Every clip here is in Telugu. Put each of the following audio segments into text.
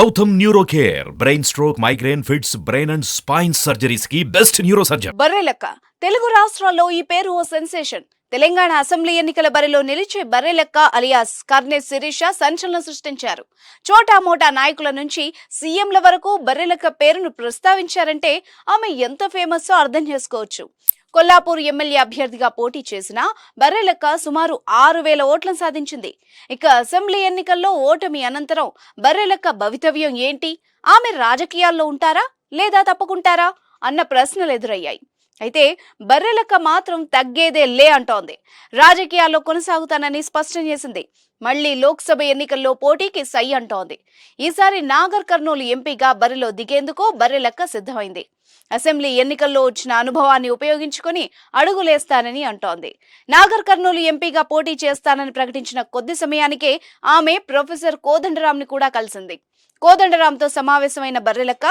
Gautam neuro care brain stroke migraine fits brain and spine సర్జరీస్కి best neuro surgeon Barrelakka. Telugu రాష్ట్రాల్లో ఈ పేరు ఓ సెన్సేషన్. తెలంగాణ అసెంబ్లీ ఎన్నికల బరిలో నిలిచే బర్రెలెక్క అలియాస్ కర్నే శిరీష సంచలనం సృష్టించారు. చోటా మోటా నాయకుల నుంచి సీఎంల వరకు బర్రెలెక్క పేరును ప్రస్తావించారంటే ఆమె ఎంత ఫేమస్ అర్థం చేసుకోవచ్చు. కొల్లాపూర్ ఎమ్మెల్యే అభ్యర్థిగా పోటీ చేసిన బర్రెలెక్క సుమారు ఆరు వేల ఓట్లను సాధించింది. ఇక అసెంబ్లీ ఎన్నికల్లో ఓటమి అనంతరం బర్రెలెక్క భవితవ్యం ఏంటి? ఆమె రాజకీయాల్లో ఉంటారా? లేదా తప్పుకుంటారా? అన్న ప్రశ్నలు ఎదురయ్యాయి. అయితే బర్రెలక్క మాత్రం తగ్గేదే లే అంటోంది. రాజకీయాల్లో కొనసాగుతానని స్పష్టం చేసింది. మళ్ళీ లోక్సభ ఎన్నికల్లో పోటీకి సై అంటోంది. ఈసారి నాగర్ కర్నూలు ఎంపీగా బరిలో దిగేందుకు బర్రెలెక్క సిద్ధమైంది. అసెంబ్లీ ఎన్నికల్లో వచ్చిన అనుభవాన్ని ఉపయోగించుకొని అడుగులేస్తానని అంటోంది. నాగర్ కర్నూలు ఎంపీగా పోటీ చేస్తానని ప్రకటించిన కొద్ది సమయానికే ఆమె ప్రొఫెసర్ కోదండరాంని కూడా కలిసింది. కోదండరాంతో సమావేశమైన బర్రెలక్క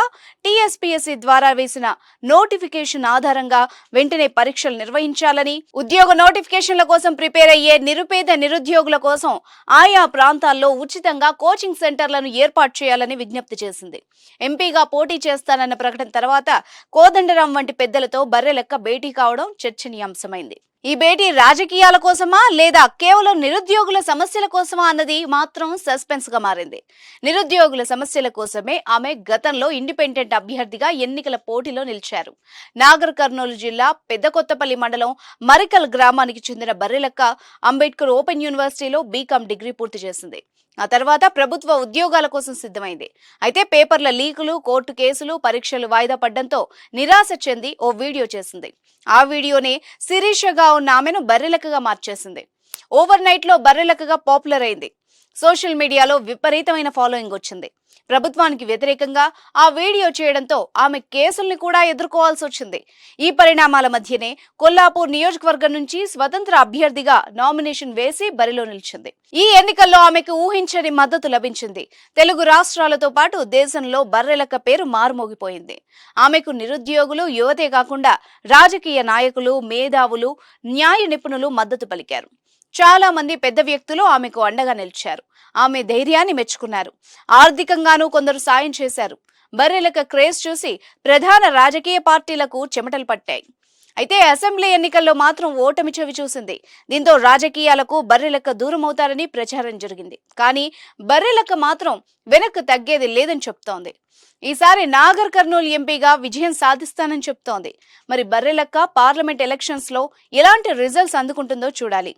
టీఎస్పీఎస్సీ ద్వారా వేసిన నోటిఫికేషన్ ఆధారంగా వెంటనే పరీక్షలు నిర్వహించాలని ఉద్యోగ నోటిఫికేషన్ల కోసం ప్రిపేర్ అయ్యే నిరుపేద నిరుద్యోగుల కోసం ఆయా ప్రాంతాల్లో ఉచితంగా కోచింగ్ సెంటర్లను ఏర్పాటు చేయాలని విజ్ఞప్తి చేసింది. ఎంపీగా పోటీ చేస్తానన్న ప్రకటన తర్వాత కోదండరాం వంటి పెద్దలతో బర్రెలెక్క భేటీ కావడం చర్చనీయాంశమైంది. ఈ భేటీ రాజకీయాల కోసమా లేదా కేవలం నిరుద్యోగుల సమస్యల కోసమా అన్నది మాత్రం సస్పెన్స్గా మారింది. నిరుద్యోగుల సమస్యల కోసమే ఆమె గతంలో ఇండిపెండెంట్ అభ్యర్థిగా ఎన్నికల పోటీలో నిలిచారు. నాగర్ కర్నూలు జిల్లా పెద్దకొత్తపల్లి మండలం మరికల్ గ్రామానికి చెందిన బర్రెలక్క అంబేద్కర్ ఓపెన్ యూనివర్సిటీలో బీకాం డిగ్రీ పూర్తి చేసింది. ఆ తర్వాత ప్రభుత్వ ఉద్యోగాల కోసం సిద్ధమైంది. అయితే పేపర్ల లీకులు కోర్టు కేసులు పరీక్షలు వాయిదా పడ్డంతో నిరాశ చెంది ఓ వీడియో చేసింది. ఆ వీడియోనే శిరీషగా ఉన్న ఆమెను బర్రెలకగా మార్చేసింది. ఓవర్ నైట్లో బర్రెలకగా పాపులర్ అయింది. సోషల్ మీడియాలో విపరీతమైన ఫాలోయింగ్ వచ్చింది. ప్రభుత్వానికి వ్యతిరేకంగా ఆ వీడియో చేయడంతో ఆమె కేసుల్ని కూడా ఎదుర్కోవాల్సి వచ్చింది. ఈ పరిణామాల మధ్యనే కొల్లాపూర్ నియోజకవర్గం నుంచి స్వతంత్ర అభ్యర్థిగా నామినేషన్ వేసి బరిలో నిలిచింది. ఈ ఎన్నికల్లో ఆమెకు ఊహించని మద్దతు లభించింది. తెలుగు రాష్ట్రాలతో పాటు దేశంలో బర్రెలక్క పేరు మారుమోగిపోయింది. ఆమెకు నిరుద్యోగులు యువతే కాకుండా రాజకీయ నాయకులు మేధావులు న్యాయ నిపుణులు మద్దతు పలికారు. చాలా మంది పెద్ద వ్యక్తులు ఆమెకు అండగా నిలిచారు. ఆమె ధైర్యాన్ని మెచ్చుకున్నారు. ఆర్థికంగానూ కొందరు సాయం చేశారు. బర్రెలక క్రేజ్ చూసి ప్రధాన రాజకీయ పార్టీలకు చెమటలు పట్టాయి. అయితే అసెంబ్లీ ఎన్నికల్లో మాత్రం ఓటమి చెవి చూసింది. దీంతో రాజకీయాలకు బర్రెలక్క దూరమవుతారని ప్రచారం జరిగింది. కానీ బర్రెలక్క మాత్రం వెనక్కు తగ్గేది లేదని చెప్తోంది. ఈసారి నాగర్ కర్నూలు ఎంపీగా విజయం సాధిస్తానని చెప్తోంది. మరి బర్రెలక్క పార్లమెంట్ ఎలక్షన్స్లో ఎలాంటి రిజల్ట్స్ అందుకుంటుందో చూడాలి.